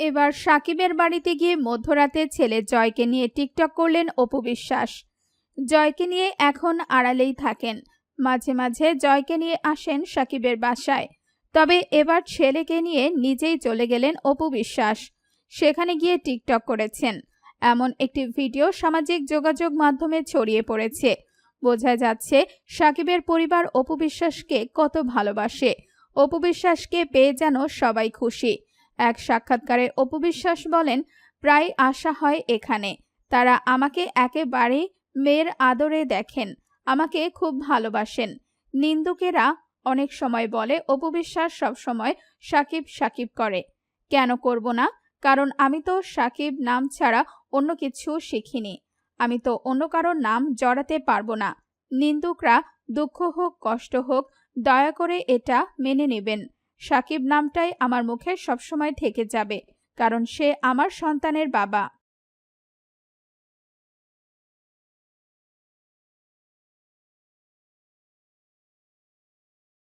এবার সাকিবের বাড়িতে গিয়ে মধ্যরাতে ছেলে জয়কে নিয়ে টিকটক করলেন অপু বিশ্বাস। জয়কে নিয়ে এখন আড়ালেই থাকেন। মাঝে মাঝে জয়কে নিয়ে আসেন সাকিবের বাসায়। তবে এবার ছেলেকে নিয়ে নিজেই চলে গেলেন অপু বিশ্বাস। সেখানে গিয়ে টিকটক করেছেন। এমন একটি ভিডিও সামাজিক যোগাযোগ মাধ্যমে ছড়িয়ে পড়েছে। বোঝা যাচ্ছে সাকিবের পরিবার অপু বিশ্বাসকে কত ভালোবাসে। অপু বিশ্বাসকে পেয়ে যেন সবাই খুশি। এক সাক্ষাৎকারে অপু বিশ্বাস বলেন, প্রায় আসা হয় এখানে। তারা আমাকে একেবারে মেয়ের আদরে দেখেন, আমাকে খুব ভালোবাসেন। নিন্দুকেরা অনেক সময় বলে অপু বিশ্বাস সবসময় সাকিব সাকিব করে। কেন করব না? কারণ আমি তো সাকিব নাম ছাড়া অন্য কিছু শিখিনি। আমি তো অন্য কারোর নাম জড়াতে পারব না। নিন্দুকরা দুঃখ হোক, কষ্ট হোক, দয়া করে এটা মেনে নেবেন। সাকিব নামটাই আমার মুখে সবসময় থেকে যাবে কারণ সে আমার সন্তানের বাবা।